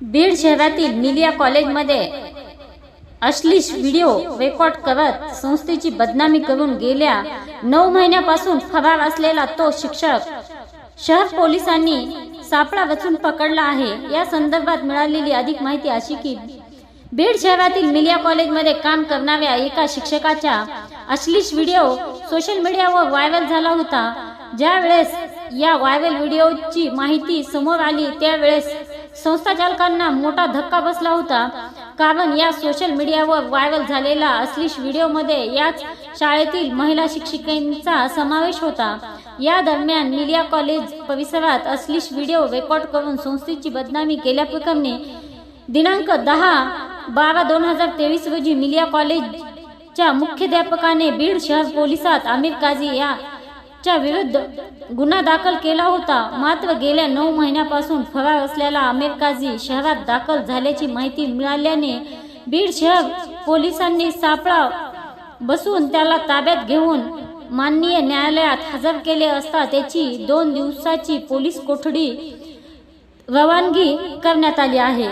बीड शहरातील मिलिया कॉलेजमध्ये अश्लीष video record करत संस्थेची बदनामी करून गेल्या नऊ महिन्यापासून फरार असलेला तो शिक्षक शहर पोलिसांनी सापळा रचून पकडला आहे. या संदर्भात मिळालेली अधिक माहिती अशी की बीड शहरातील मिलिया कॉलेजमध्ये काम करणाऱ्या एका शिक्षकाच्या अश्लीष व्हिडिओ सोशल मीडियावर व्हायरल झाला होता. ज्यावेळेस या व्हायरल व्हिडिओची माहिती समोर आली त्यावेळेस संस्थाचालकांना मोठा धक्का बसला होता. कारण या सोशल मीडियावर व्हायरल झालेला अश्लीष व्हिडिओमध्ये याच शाळेतील महिला शिक्षिकेंचा समावेश होता. या दरम्यान मिलिया कॉलेज परिसरात अश्लीष व्हिडिओ रेकॉर्ड करून संस्थेची बदनामी केल्याप्रकरणी दिनांक दहा बारा दोन हजार तेवीस रोजी मिलिया कॉलेजच्या मुख्याध्यापकाने बीड शहर पोलिसात आमिर काझी या च्या विरुद्ध गुन्हा दाखल केला होता. मात्र गेल्या नऊ महिन्यापासून फरार असलेला आमिर काझी शहरात दाखल झाल्याची माहिती मिळाल्याने बीड शहर पोलिसांनी सापळा बसून त्याला ताब्यात घेऊन माननीय न्यायालयात हजर केले असता त्याची दोन दिवसाची पोलीस कोठडी रवानगी करण्यात आली आहे.